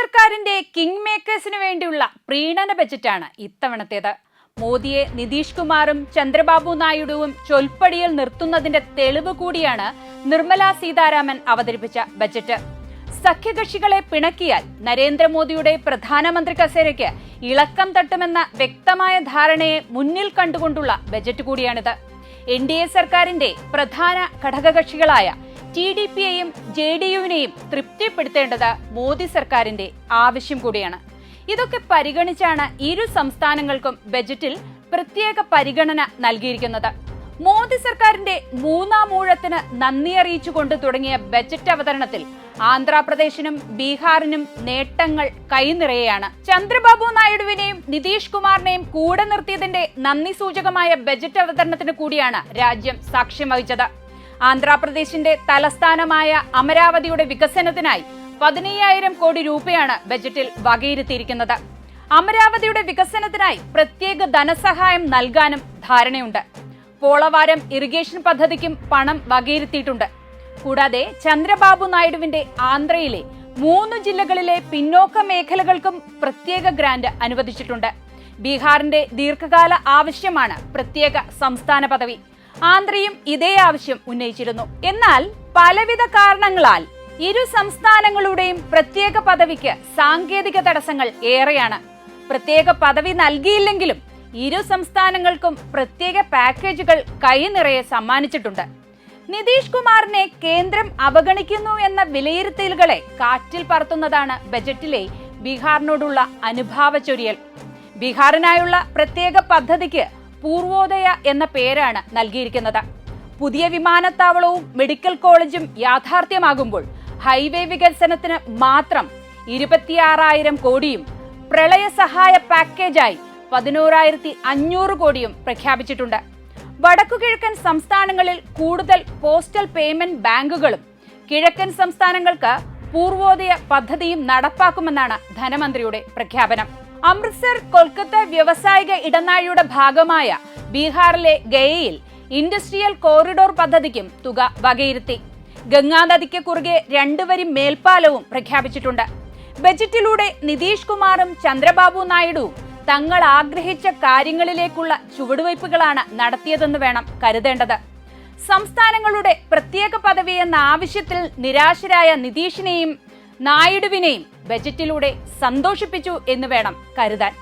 സർക്കാരിന്റെ കിങ് മേക്കേഴ്സിന് വേണ്ടിയുള്ള പ്രീണന ബജറ്റാണ് ഇത്തവണത്തേത്. മോദിയെ നിതീഷ് കുമാറും ചന്ദ്രബാബു നായിഡുവും ചൊൽപ്പടിയിൽ നിർത്തുന്നതിന്റെ തെളിവ് കൂടിയാണ് നിർമ്മല സീതാരാമൻ അവതരിപ്പിച്ച ബജറ്റ്. സഖ്യകക്ഷികളെ പിണക്കിയാൽ നരേന്ദ്രമോദിയുടെ പ്രധാനമന്ത്രി കസേരയ്ക്ക് ഇളക്കം തട്ടുമെന്ന വ്യക്തമായ ധാരണയെ മുന്നിൽ കണ്ടുകൊണ്ടുള്ള ബജറ്റ് കൂടിയാണിത്. എൻ ഡി എ സർക്കാരിന്റെ പ്രധാന ഘടകകക്ഷികളായ ടി ഡി പിയെയും ജെ ഡി യുവിനെയും തൃപ്തിപ്പെടുത്തേണ്ടത് മോദി സർക്കാരിന്റെ ആവശ്യം കൂടിയാണ്. ഇതൊക്കെ പരിഗണിച്ചാണ് ഇരു സംസ്ഥാനങ്ങൾക്കും ബജറ്റിൽ പ്രത്യേക പരിഗണന നൽകിയിരിക്കുന്നത്. മോദി സർക്കാരിന്റെ മൂന്നാം ഊഴത്തിന് നന്ദി അറിയിച്ചുകൊണ്ട് തുടങ്ങിയ ബജറ്റ് അവതരണത്തിൽ ആന്ധ്രാപ്രദേശിനും ബീഹാറിനും നേട്ടങ്ങൾ കൈനിറയാണ് ചന്ദ്രബാബു നായിഡുവിനെയും നിതീഷ് കുമാറിനെയും കൂടെ നിർത്തിയതിന്റെ നന്ദി സൂചകമായ ബജറ്റ് അവതരണത്തിന് കൂടിയാണ് രാജ്യം സാക്ഷ്യം വഹിച്ചത്. ആന്ധ്രാപ്രദേശിന്റെ തലസ്ഥാനമായ അമരാവതിയുടെ വികസനത്തിനായി പതിനയ്യായിരം കോടി രൂപയാണ് ബജറ്റിൽ വകയിരുത്തിയിരിക്കുന്നത്. അമരാവതിയുടെ വികസനത്തിനായി പ്രത്യേക ധനസഹായം നൽകാനും ധാരണയുണ്ട്. പോളവാരം ഇറിഗേഷൻ പദ്ധതിക്കും പണം വകയിരുത്തിയിട്ടുണ്ട്. കൂടാതെ ചന്ദ്രബാബു നായിഡുവിന്റെ ആന്ധ്രയിലെ മൂന്ന് ജില്ലകളിലെ പിന്നോക്ക മേഖലകൾക്കും പ്രത്യേക ഗ്രാന്റ് അനുവദിച്ചിട്ടുണ്ട്. ബീഹാറിന്റെ ദീർഘകാല ആവശ്യമാണ് പ്രത്യേക സംസ്ഥാന പദവി. ആന്ധ്രയും ഇതേ ആവശ്യം ഉന്നയിച്ചിരുന്നു. എന്നാൽ പലവിധ കാരണങ്ങളാൽ ഇരു സംസ്ഥാനങ്ങളുടെയും പ്രത്യേക പദവിക്ക് സാങ്കേതിക തടസ്സങ്ങൾ ഏറെയാണ്. പ്രത്യേക പദവി നൽകിയില്ലെങ്കിലും ഇരു സംസ്ഥാനങ്ങൾക്കും പ്രത്യേക പാക്കേജുകൾ കൈനിറയെ സമ്മാനിച്ചിട്ടുണ്ട്. നിതീഷ് കുമാറിനെ കേന്ദ്രം അവഗണിക്കുന്നു എന്ന വിലയിരുത്തലുകളെ കാറ്റിൽ പറത്തുന്നതാണ് ബജറ്റിലെ ബീഹാറിനോടുള്ള അനുഭാവ ചൊരിയൽ. ബീഹാറിനായുള്ള പ്രത്യേക പദ്ധതിക്ക് പൂർവോദയ എന്ന പേരാണ് നൽകിയിരിക്കുന്നത്. പുതിയ വിമാനത്താവളവും മെഡിക്കൽ കോളേജും യാഥാർത്ഥ്യമാകുമ്പോൾ ഹൈവേ വികസനത്തിന് മാത്രം ഇരുപത്തിയാറായിരം കോടിയും പ്രളയ സഹായ പാക്കേജായി പതിനോറായിരത്തി അഞ്ഞൂറ് കോടിയും പ്രഖ്യാപിച്ചിട്ടുണ്ട്. വടക്കുകിഴക്കൻ സംസ്ഥാനങ്ങളിൽ കൂടുതൽ പോസ്റ്റൽ പേയ്മെന്റ് ബാങ്കുകളും കിഴക്കൻ സംസ്ഥാനങ്ങൾക്ക് പൂർവോദയ പദ്ധതിയും നടപ്പാക്കുമെന്നാണ് ധനമന്ത്രിയുടെ പ്രഖ്യാപനം. അമൃത്സർ കൊൽക്കത്ത വ്യവസായിക ഇടനാഴിയുടെ ഭാഗമായ ബീഹാറിലെ ഗയയിൽ ഇൻഡസ്ട്രിയൽ കോറിഡോർ പദ്ധതിക്കും തുക വകയിരുത്തി. ഗംഗാനദിക്ക് കുറുകെ രണ്ടുവരി മേൽപ്പാലവും പ്രഖ്യാപിച്ചിട്ടുണ്ട്. ബജറ്റിലൂടെ നിതീഷ് കുമാറും ചന്ദ്രബാബു നായിഡുവും തങ്ങൾ ആഗ്രഹിച്ച കാര്യങ്ങളിലേക്കുള്ള ചുവടുവയ്പ്പുകളാണ് നടത്തിയതെന്ന് വേണം കരുതേണ്ടത്. സംസ്ഥാനങ്ങളുടെ പ്രത്യേക പദവി എന്ന ആവശ്യത്തിൽ നിരാശരായ നിതീഷിനെയും നായിഡുവിനെയും ബജറ്റിലൂടെ സന്തോഷിപ്പിച്ചു എന്ന് വേണം കരുതാൻ.